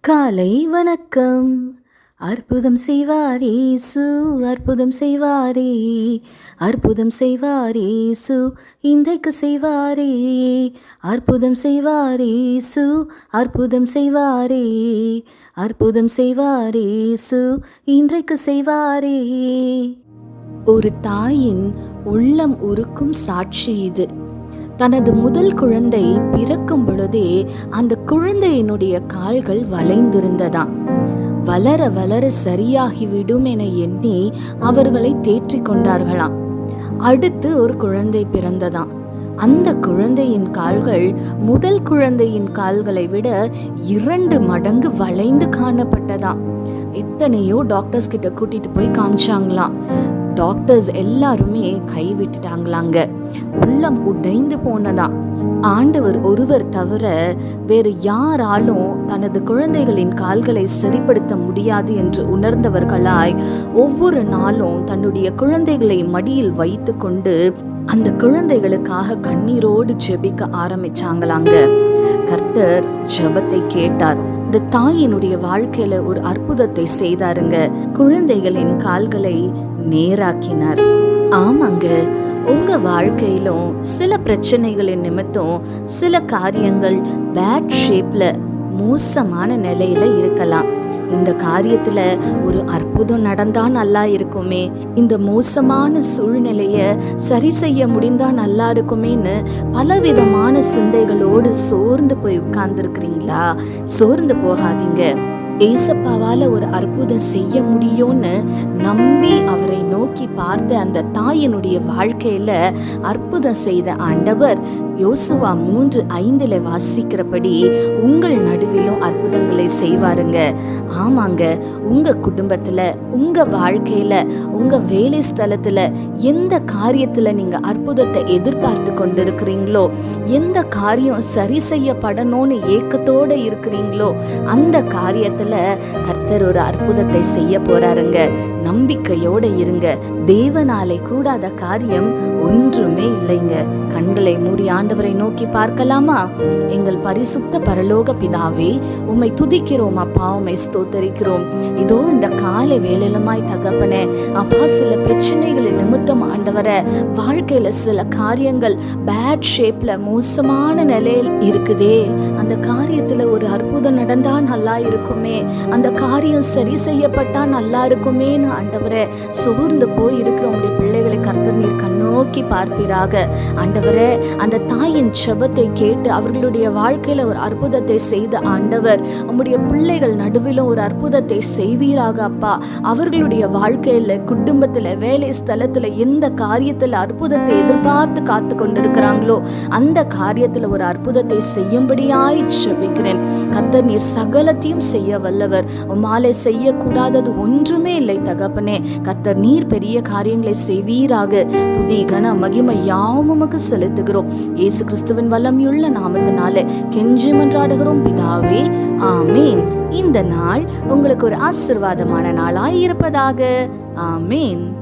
காலை வணக்கம். அற்புதம் செய்வார் சு அற்புதம் செய்வாரே. அற்புதம் செய்வாரே சு இன்றைக்கு செய்வாரே. அற்புதம் செய்வாரே சு அற்புதம் செய்வாரே. அற்புதம் செய்வாரே சு இன்றைக்கு செய்வாரே. ஒரு தாயின் உள்ளம் உருக்கும் சாட்சி இது. தனது முதல் குழந்தை பிறக்கும் பொழுதே அந்த குழந்தையினுடைய கால்கள் வளைந்திருந்ததாம். வளர வளர சரியாகிவிடும் என எண்ணி அவர்களை தேற்றிக் கொண்டார்களாம். அடுத்து ஒரு குழந்தை பிறந்ததாம். அந்த குழந்தையின் கால்கள் முதல் குழந்தையின் கால்களை விட இரண்டு மடங்கு வளைந்து காணப்பட்டதாம். எத்தனையோ டாக்டர்ஸ் கிட்ட கூட்டிட்டு போய் காமிச்சாங்களாம். டாக்டர்ஸ் எல்லாருமே கைவிட்டுட்டாங்களாங்க உள்ளம் உடைந்து போனதான் ஆண்டவர் ஒருவர் தவிர வேறு யாராலும் தனது குழந்தைகளின் கால்களை சரிப்படுத்த முடியாது என்று உணர்ந்தவர்களாய் ஒவ்வொரு நாளும் தன்னுடைய குழந்தைகளை மடியில் வைத்து கொண்டு அந்த குழந்தைகளுக்காக கண்ணீரோடு ஜெபிக்க ஆரம்பிச்சாங்களாங்க. கர்த்தர் ஜெபத்தை கேட்டார். இந்த தாயினுடைய வாழ்க்கையில ஒரு அற்புதத்தை செய்தாருங்க. குழந்தைகளின் கால்களை நேராக்கினார். ஆமாங்க உங்க வாழ்க்கையிலும் சில பிரச்சனைகளின் நிமித்தம் சில காரியங்கள் பேட் ஷேப்ல மோசமான நிலையில இருக்கலாம். இந்த காரியத்துல ஒரு அற்புதம் நடந்தா நல்லா இருக்குமே. இந்த மோசமான சூழ்நிலைய சரி செய்ய முடிந்தா நல்லா இருக்குமேன்னு பலவிதமான சிந்தைகளோடு சோர்ந்து போய் உட்கார்ந்துருக்கிறீங்களா? சோர்ந்து போகாதீங்க. ஏசப்பாவால் ஒரு அற்புதம் செய்ய முடியும்னு நம்பி அவரை நோக்கி பார்த்த அந்த தாயினுடைய வாழ்க்கையில அற்புதம் செய்த ஆண்டவர் யோசுவா மூன்று ஐந்தில் வாசிக்கிறபடி உங்கள் நடுவிலும் அற்புதங்களை செய்வாருங்க. ஆமாங்க உங்கள் குடும்பத்தில் உங்கள் வாழ்க்கையில் உங்கள் வேலை ஸ்தலத்தில் எந்த காரியத்தில் நீங்கள் அற்புதத்தை எதிர்பார்த்து கொண்டிருக்கிறீங்களோ எந்த காரியம் சரி செய்யப்படணும்னு ஏக்கத்தோட இருக்கிறீங்களோ அந்த காரியத்தில் கர்த்தர் ஒரு அற்புதத்தை செய்ய போகிறாருங்க நம்பிக்கையோடு இருங்க. தேவனாலே கூடாத காரியம் ஒன்றுமே இல்லைங்க. கண்களை மூடி ஆண்டவரை நோக்கி பார்க்கலாமா? எங்கள் பரிசுத்த பரலோக பிதாவே உம்மை துதிக்கிறோம் அப்பா உம்மை ஸ்தோத்தரிக்கிறோம். இதோ இந்த காலை வேலையிலமாய் தகப்பனே அப்பா சில பிரச்சனைகளின் நிமித்தம் ஆண்டவர வாழ்க்கையில சில காரியங்கள் பேட் ஷேப்ல மோசமான நிலையில் இருக்குதே. அந்த காரியத்துல ஒரு அற்புதம் நடந்தா நல்லா இருக்குமே. அந்த காரியம் சரி செய்யப்பட்டா நல்லா இருக்குமேன்னு ஆண்டவரே சோர்ந்து போய் இருக்கிற உங்களுடைய பிள்ளைகளை கர்த்தர் நீர் கண்ணோக்கி பார்ப்பீராக. ஆண்டவரே அந்த தாயின் செபத்தை கேட்டு அவர்களுடைய வாழ்க்கையில ஒரு அற்புதத்தை செய்த ஆண்டவர். உம்முடைய பிள்ளைகள் நடுவிலும் ஒரு அற்புதத்தை செய்வீராக அப்பா. அவர்களுடைய வாழ்க்கையில குடும்பத்துல வேலை ஸ்தலத்துல எந்த காரியத்துல அற்புதத்தை எதிர்பார்த்து காத்து கொண்டிருக்கிறாங்களோ அந்த காரியத்துல ஒரு அற்புதத்தை செய்யும்படியாய் செபிக்கிறேன். கத்தர் நீர் சகலத்தையும் செய்ய வல்லவர். உம்மாலே செய்யக்கூடாதது ஒன்றுமே இல்லை தகப்பனே. கத்தர் நீர் பெரிய காரியங்களை செய்வீராக. துதி கன மகிமை யாவும் உமக்கு செலுத்துகிறோம். இயேசு கிறிஸ்துவின் வல்லமையுள்ள நாமத்தினால கெஞ்சி மன்றாடுகிறோம் பிதாவே. ஆமீன். இந்த நாள் உங்களுக்கு ஒரு ஆசிர்வாதமான நாளாய் இருப்பதாக. ஆமீன்.